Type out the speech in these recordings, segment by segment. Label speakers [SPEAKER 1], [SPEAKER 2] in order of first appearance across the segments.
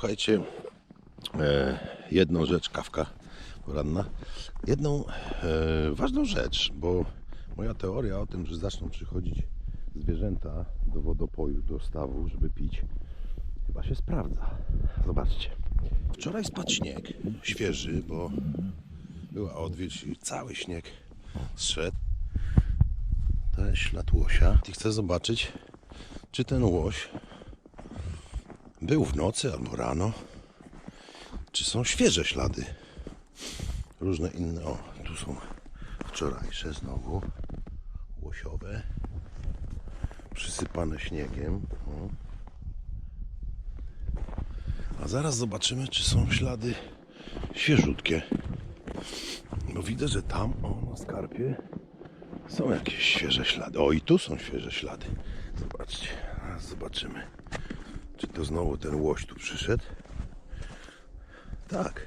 [SPEAKER 1] Słuchajcie, e, jedną rzecz, kawka poranna, jedną e, ważną rzecz, bo moja teoria o tym, że zaczną przychodzić zwierzęta do wodopoju, do stawu, żeby pić, chyba się sprawdza. Zobaczcie. Wczoraj spadł śnieg, świeży, bo była odwilż i cały śnieg zszedł. To jest ślad łosia. I chcę zobaczyć, czy ten łoś był w nocy albo rano. Czy są świeże ślady? Różne inne. O, tu są wczorajsze znowu. Łosiowe. Przysypane śniegiem. O. A zaraz zobaczymy, czy są ślady świeżutkie. Bo widzę, że tam, o, na skarpie są jakieś świeże ślady. O, i tu są świeże ślady. Zobaczcie, zobaczymy. Czy to znowu ten łoś tu przyszedł? Tak.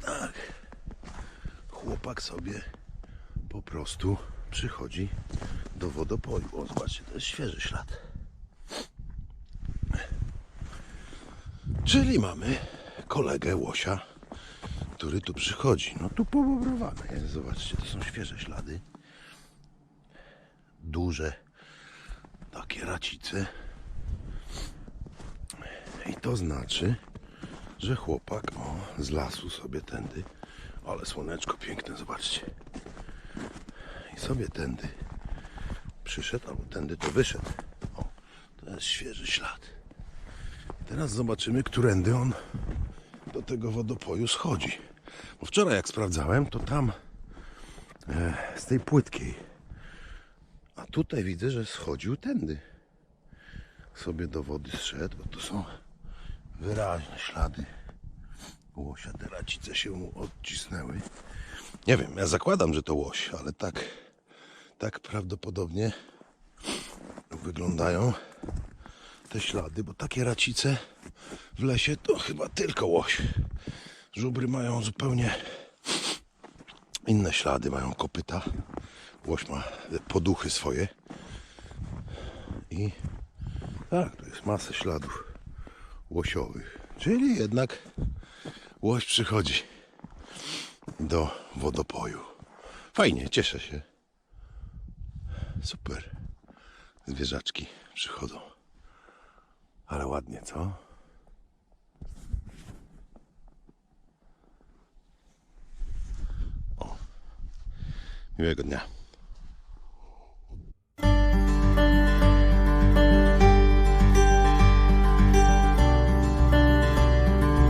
[SPEAKER 1] Tak. Chłopak sobie po prostu przychodzi do wodopoju. O, zobaczcie, to jest świeży ślad. Czyli mamy kolegę łosia, który tu przychodzi. No tu pobobrowane jest. Zobaczcie, to są świeże ślady. Duże takie racice. I to znaczy, że chłopak o, z lasu sobie tędy, ale słoneczko piękne, zobaczcie. I sobie tędy przyszedł, albo tędy to wyszedł. O, to jest świeży ślad. Teraz zobaczymy, którędy on do tego wodopoju schodzi. Bo wczoraj jak sprawdzałem, to tam e, z tej płytkiej. A tutaj widzę, że schodził tędy. Sobie do wody zszedł, bo to są wyraźne ślady łosia. Te racice się mu odcisnęły. Nie wiem, ja zakładam, że to łoś, ale tak, tak prawdopodobnie wyglądają te ślady, bo takie racice w lesie to chyba tylko łoś. Żubry mają zupełnie inne ślady, mają kopyta. Łoś ma poduchy swoje. I tak, tu jest masę śladów łosiowych. Czyli jednak łoś przychodzi do wodopoju. Fajnie, cieszę się. Super. Zwierzaczki przychodzą. Ale ładnie, co? O. Miłego dnia.